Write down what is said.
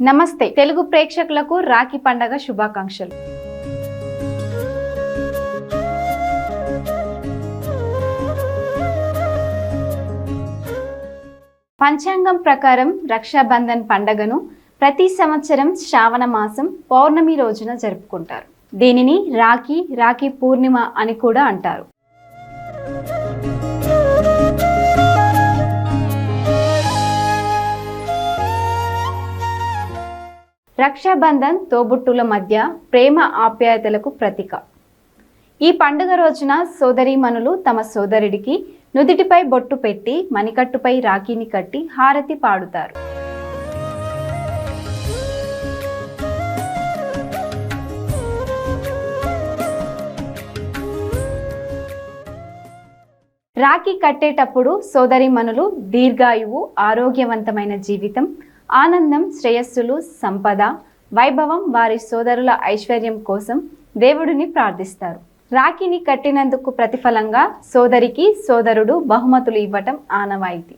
నమస్తే. తెలుగు ప్రేక్షకులకు రాఖీ పండగ శుభాకాంక్షలు. పంచాంగం ప్రకారం రక్షాబంధన్ పండగను ప్రతి సంవత్సరం శ్రావణ మాసం పౌర్ణమి రోజున జరుపుకుంటారు. దీనిని రాఖీ రాఖీ పూర్ణిమ అని కూడా అంటారు. రక్షాబంధన్ తోబుట్టుల మధ్య ప్రేమ ఆప్యాయతలకు ప్రతీక. ఈ పండుగ రోజున సోదరీమణులు తమ సోదరుడికి నుదిటిపై బొట్టు పెట్టి మణికట్టుపై రాఖీని కట్టి హారతి పాడుతారు. రాఖీ కట్టేటప్పుడు సోదరీమణులు దీర్ఘాయువు ఆరోగ్యవంతమైన జీవితం ఆనందం శ్రేయస్సులు సంపద వైభవం వారి సోదరుల ఐశ్వర్యం కోసం దేవుడిని ప్రార్థిస్తారు. రాఖీని కట్టినందుకు ప్రతిఫలంగా సోదరికి సోదరుడు బహుమతులు ఇవ్వటం ఆనవాయితీ.